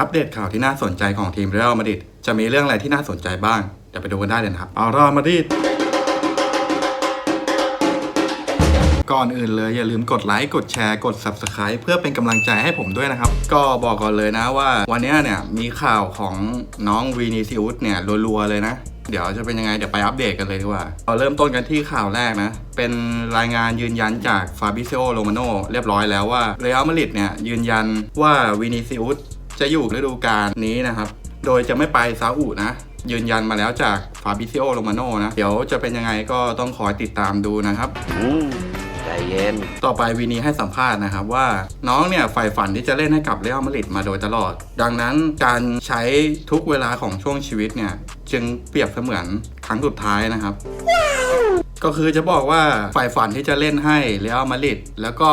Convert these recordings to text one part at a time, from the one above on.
อัปเดตข่าวที่น่าสนใจของทีมเรอัลมาดริดจะมีเรื่องอะไรที่น่าสนใจบ้าง เดี๋ยวไปดูกันได้เลยนะครับ เอาเรอัลมาดริดก่อนอื่นเลยอย่าลืมกดไลค์กดแชร์กด Subscribe เพื่อเป็นกำลังใจให้ผมด้วยนะครับ ก็บอกก่อนเลยนะว่าวันนี้เนี่ยมีข่าวของน้องวีนิซิอุสเนี่ยรัวๆเลยนะ เดี๋ยวจะเป็นยังไงเดี๋ยวไปอัปเดตกันเลยดีกว่าเราเริ่มต้นกันที่ข่าวแรกนะ เป็นรายงานยืนยันจากฟาบิเซโอโรมาโนเรียบร้อยแล้วว่าเรอัลมาดริดเนี่ยยืนยันว่าวีนิซิอุส จะอยู่ฤดูกาลนี้นะครับ โดยจะไม่ไปซาอุนะ ยืนยันมาแล้วจากฟาบิซิโอโรมาโนนะ เดี๋ยวจะเป็นยังไงก็ต้องคอยติดตามดูนะครับอืมใจเย็น ต่อไปวีนีให้สัมภาษณ์นะครับว่าน้องเนี่ยใฝ่ฝันที่จะเล่นให้กับเรอัลมาดริดมาโดยตลอด ดังนั้นการใช้ทุกเวลาของช่วงชีวิตเนี่ย จึงเปรียบเสมือนครั้งสุดท้ายนะครับ ก็คือจะบอกว่าฝ่ายฝันที่จะเล่นให้เรอัลมาดริดแล้วก็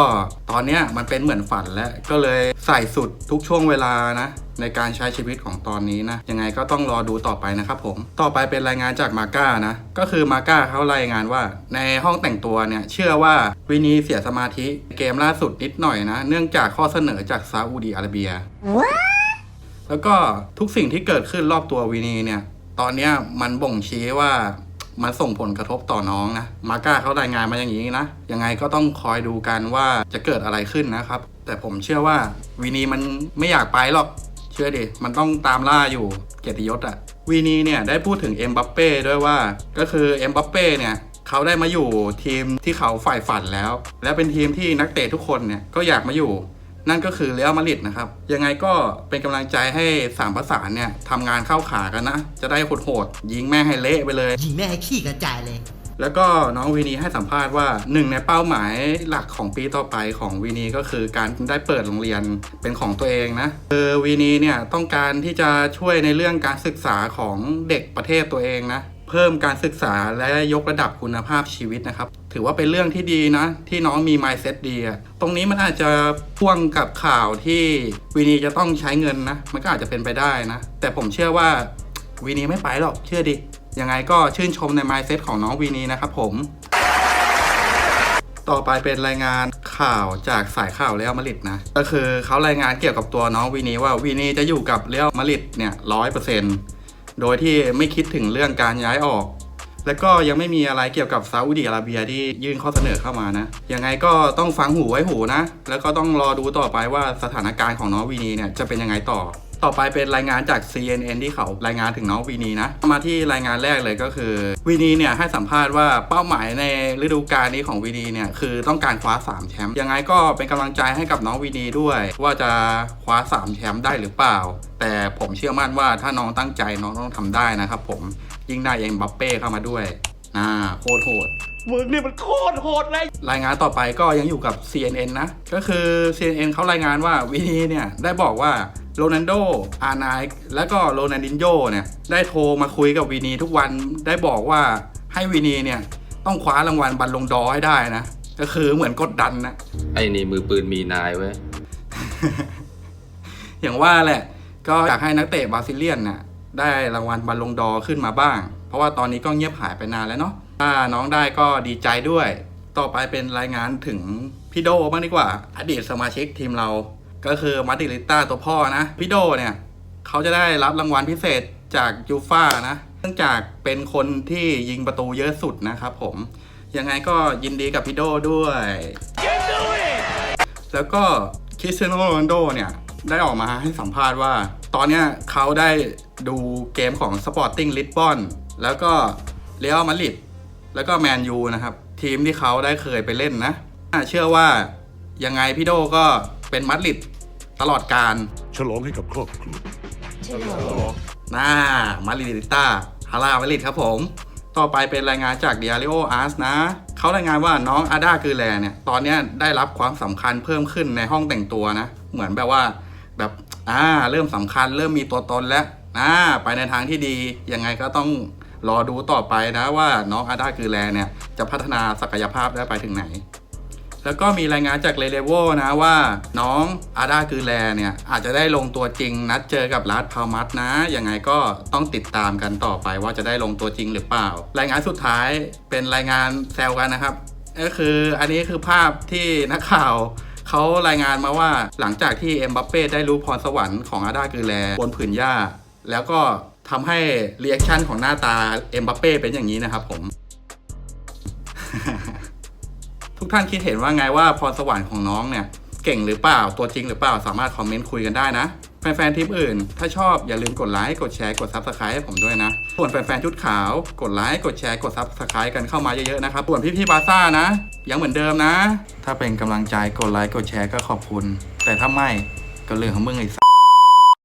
ตอนเนี้ยมันเป็นเหมือนฝันแล้ว ก็เลยใส่สุดทุกช่วงเวลานะ ในการใช้ชีวิตของตอนนี้นะ ยังไงก็ต้องรอดูต่อไปนะครับผม ต่อไปเป็นรายงานจากมาก้านะ ก็คือมาก้าเขารายงานว่า ในห้องแต่งตัวเนี่ย เชื่อว่าวินีเสียสมาธิเกมล่าสุดนิดหน่อยนะ เนื่องจากข้อเสนอจากซาอุดีอาระเบีย แล้วก็ทุกสิ่งที่เกิดขึ้นรอบตัววินีเนี่ย ตอนเนี้ยมันบ่งชี้ว่า มันส่งผลกระทบต่อน้องนะมาก้าเขารายงานมาอย่างนี้นะยังไงก็ต้องคอยดูกันว่าจะเกิดอะไรขึ้นนะครับ แต่ผมเชื่อว่าวินีมันไม่อยากไปหรอกเชื่อดิมันต้องตามล่าอยู่เกียรติยศอะวีนีเนี่ยได้พูดถึงเอ็มบัปเป้ด้วยว่าก็คือเอ็มบัปเป้เนี่ยเขาได้มาอยู่ทีมที่เขาฝ่ายฝันแล้ว และเป็นทีมที่นักเตะทุกคนเนี่ยก็อยากมาอยู่ นั่นก็คือเรอัลมาดริดนะครับ ยังไงก็เป็นกำลังใจให้สามประสานเนี่ยทำงานเข้าขากันนะ จะได้โหดๆยิงแม่งให้เละไปเลย ยิงแม่ให้ขี้กระจายเลย แล้วก็น้องวีนีให้สัมภาษณ์ว่าหนึ่งในเป้าหมายหลักของปีต่อไปของวีนีก็คือการได้เปิดโรงเรียนเป็นของตัวเองนะคือวีนีเนี่ยต้องการที่จะช่วยในเรื่องการศึกษาของเด็กประเทศตัวเองนะเพิ่มการศึกษาและยกระดับคุณภาพชีวิตนะครับ ถือว่าเป็นเรื่องที่ดีนะ ที่น้องมี mindset ดีตรงนี้มันอาจจะพ่วงกับข่าวที่วีนีจะต้องใช้เงินนะ มันก็อาจจะเป็นไปได้นะ แต่ผมเชื่อว่าวีนีไม่ไปหรอกเชื่อดิยังไงก็ชื่นชมใน mindset ของน้องวีนีนะครับผมต่อไปเป็นรายงานข่าวจากสายข่าวเรอัลมาริดนะ ก็คือเขารายงานเกี่ยวกับตัวน้องวีนีว่าวีนีจะอยู่กับเรอัลมาริดเนี่ยร้อยเปอร์เซ็นต์ โดยที่ไม่คิดถึงเรื่องการย้ายออก และก็ยังไม่มีอะไรเกี่ยวกับซาอุดิอาระเบียที่ยื่นข้อเสนอเข้ามานะยังไงก็ต้องฟังหูไว้หูนะ แล้วก็ต้องรอดูต่อไปว่าสถานการณ์ของน้องวีนีเนี่ยจะเป็นยังไงต่อ ต่อไปเป็นรายงานจาก CNN ที่เขารายงานถึงน้องวีนีนะ มาที่รายงานแรกเลยก็คือวีนีเนี่ยให้สัมภาษณ์ว่าเป้าหมายในฤดูกาลนี้ของวีนีเนี่ยคือต้องการคว้า 3 แชมป์ยังไงก็เป็นกำลังใจให้กับน้องวีนีด้วย ว่าจะคว้า 3 แชมป์ได้หรือเปล่า แต่ผมเชื่อมั่นว่าถ้าน้องตั้งใจน้องต้องทำได้นะครับผมยิ่งได้เอ็มบัปเป้เข้ามาด้วยอ่าโคตรโหดมึงนี่มันโคตรโหดเลย รายงานต่อไปก็ยังอยู่กับ CNN นะ ก็คือ CNN เขารายงานว่าวินีเนี่ย ได้บอกว่า โรนันโด อาร์ไนค์และก็โรนันดินโยเนี่ย ได้โทรมาคุยกับวินีทุกวัน ได้บอกว่าให้วินีเนี่ย ต้องคว้ารางวัลบัลลงดอร์ให้ได้นะ ก็คือเหมือนกดดันนะ ไอ้นี่มือปืนมีนายเว้ย อย่างว่าแหละ ก็อยากให้นักเตะบราซิเลียนน่ะ ได้รางวัลบัลลงดอร์ขึ้นมาบ้าง เพราะว่าตอนนี้ก็เงียบหายไปนานแล้วเนาะ ถ้าน้องได้ก็ดีใจด้วย ต่อไปเป็นรายงานถึงพี่โดบ้างดีกว่า อดีตสมาชิกทีมเรา ก็คือมาร์ติลิต้าตัวพ่อนะพี่โดเนี่ยเขาจะได้รับรางวัลพิเศษจากยูฟ่านะเนื่องจากเป็นคนที่ยิงประตูเยอะสุดนะครับผม ยังไงก็ยินดีกับพี่โดด้วย แล้วก็คริสเตียโนโรนโดเนี่ยได้ออกมาให้สัมภาษณ์ว่า ตอนนี้เขาได้ดูเกมของ Sporting Lisbon แล้วก็เรอัลมาดริดแล้วก็แมนยูนะครับ ทีมที่เขาได้เคยไปเล่นนะเชื่อว่ายังไงพี่โดก็เป็นมาดริด ตลอดการฉลองให้กับครอบครัวน่ามาริลิต้าฮารามาริดครับผม ต่อไปเป็นรายงานจากเดียริโออาร์สนะ เขารายงานว่าน้องอาดาคือแลเนี่ย ตอนเนี้ยได้รับความสำคัญเพิ่มขึ้นในห้องแต่งตัวนะ เหมือนแบบว่า แบบอ่าเริ่มสำคัญ เริ่มมีตัวตนแล้วอ่าไปในทางที่ดี ยังไงก็ต้องรอดูต่อไปนะว่าน้องอาดาคือแลเนี่ย จะพัฒนาศักยภาพได้ไปถึงไหน แล้วก็มีรายงานจากเลเลโวนะว่าน้องอาดาคือแลเนี่ย อาจจะได้ลงตัวจริงนัดเจอกับรัสพาวมัสนะ ยังไงก็ต้องติดตามกันต่อไปว่าจะได้ลงตัวจริงหรือเปล่า รายงานสุดท้ายเป็นรายงานแซวกันนะครับ ก็คืออันนี้คือภาพที่นักข่าวเขารายงานมาว่าหลังจากที่เอ็มบัปเป้ได้รู้พรสวรรค์ของอาดากือแลบนผืนหญ้า แล้วก็ทำให้รีแอคชั่นของหน้าตาเอ็มบัปเป้เป็นอย่างนี้นะครับผม ทุกท่านคิดเห็นว่าไงว่าพรสวรรค์ของน้องเนี่ย เก่งหรือเปล่าตัวจริงหรือเปล่าสามารถคอมเมนต์คุยกันได้นะ แฟนๆทีมอื่น ถ้าชอบอย่าลืมกดไลค์กดแชร์กดซับสไครต์ให้ผมด้วยนะ ส่วนแฟนๆชุดขาว กดไลค์กดแชร์กดซับสไครต์กันเข้ามาเยอะๆนะครับส่วนพี่ๆบาซ่านะ ยังเหมือนเดิมนะ ถ้าเป็นกำลังใจกดไลค์กดแชร์ก็ขอบคุณ แต่ถ้าไม่ก็เรื่องของมึงไอ้